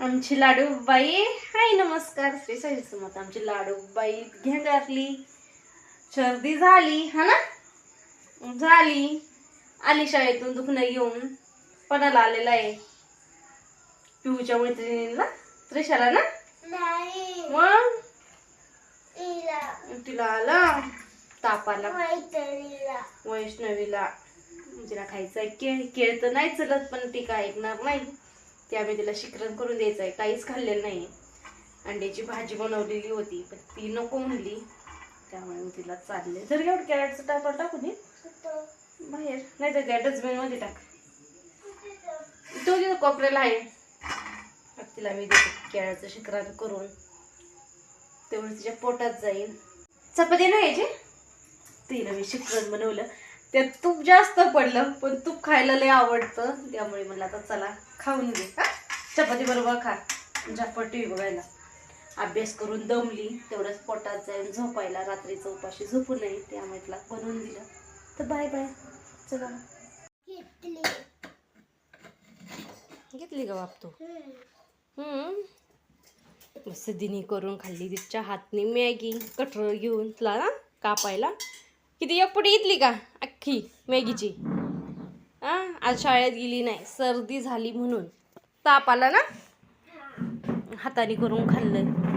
आमची लाडूबाई हाय नमस्कार. श्री साई समत आमची लाडूबाई घ्या घातली. सर्दी झाली हा ना? झाली. आली शाळेतून दुखणं येऊन. पणाला आलेला आहे. पिऊच्या मैत्रिणीला त्रिशाला ना? नाही. मग? तिला. आला. ताप आला मैत्रिणीला. वैष्णवीला. तिला खायचं केळ केळ तर नाही चलत पण ती काय ऐकणार नाही. ते आम्ही तिला शिकरण करून द्यायचं आहे काहीच खाल्लेलं नाही. अंड्याची भाजी बनवलेली होती पण ती नको म्हणली. त्यामुळे मी तिला चालले. जर एवढं कॅरेटचं टाकून टाकू दे. बाहेर. नाही तर त्या डस्टबिनमध्ये टाक. तो तिथं कोपऱ्याला आहे. तिला मी देते केळाचं शिकरण करून. तेवढं तिच्या पोटात जाईल चपाती नाही यायची? तिला मी शिकरण बनवलं. त्यात तूप जास्त पडलं पण तूप खायला लय आवडतं. त्यामुळे मला आता चला खाऊन घे हा? चपाती बरोबर खा. झटपट टी बघायला. अभ्यास करून दमली. तेवढंच पोटात जाईल झोपायला. रात्रीचं उपाशी झोपू नये त्यामुळे तिला बनवून दिलं. तर बाय बाय चला घेतली घेतली का बाप तू? मस्त दिनी करून खाल्ली तिच्या हातनी मॅगी कठोर घेऊन तुला ना कापायला. किती एक पुढे इथली का? अख्खी मॅगीची. हा आज शाळेत गेली नाही सर्दी झाली म्हणून. ताप आला ना? हाताने करून खाल्लं.